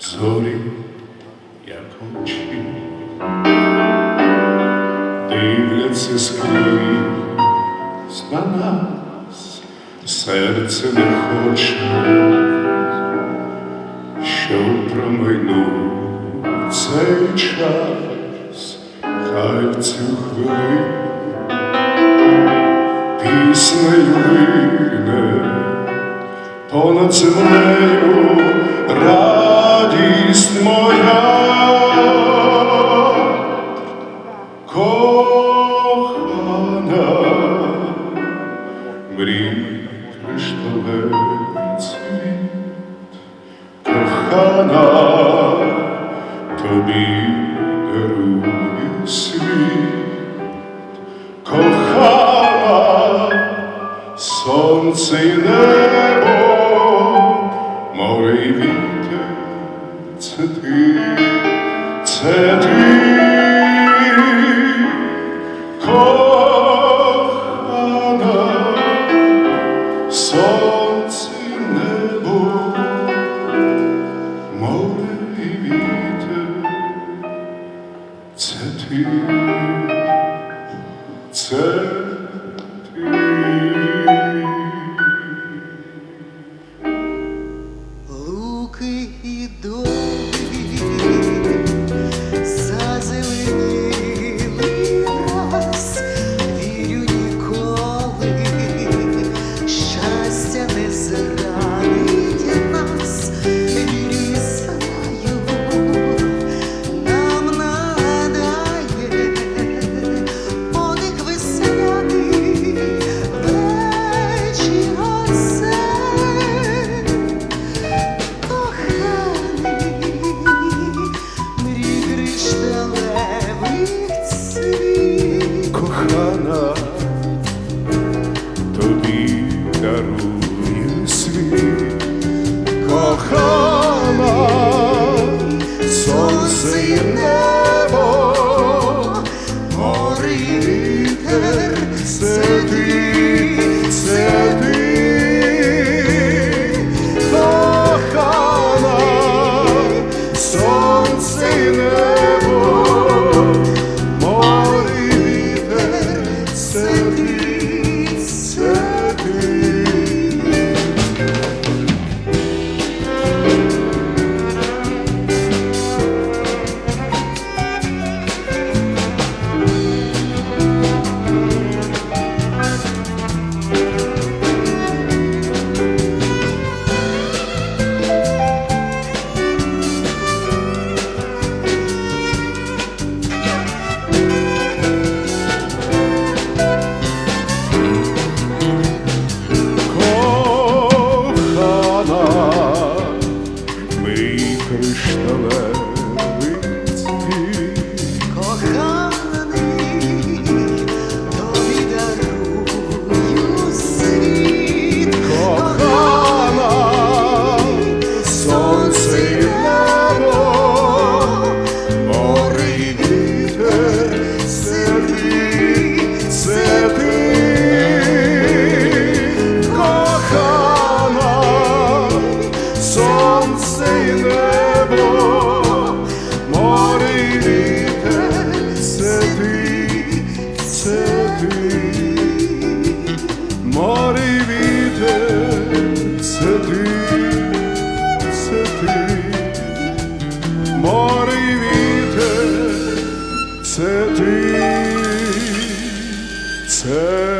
зорі, як очі, дивляться скрізь на нас, серце не хоче, щоб промайнув цей час, хай в цю хвилину піснею лине понад землею радість моя, кохана, мрій кришталевий цвіт, кохана, тобі дарує світ, сонце і небо, море і вітер, це ти, це ти, кохана, небо, море і це ти, це ти. Сонце і небо, söyle це ти.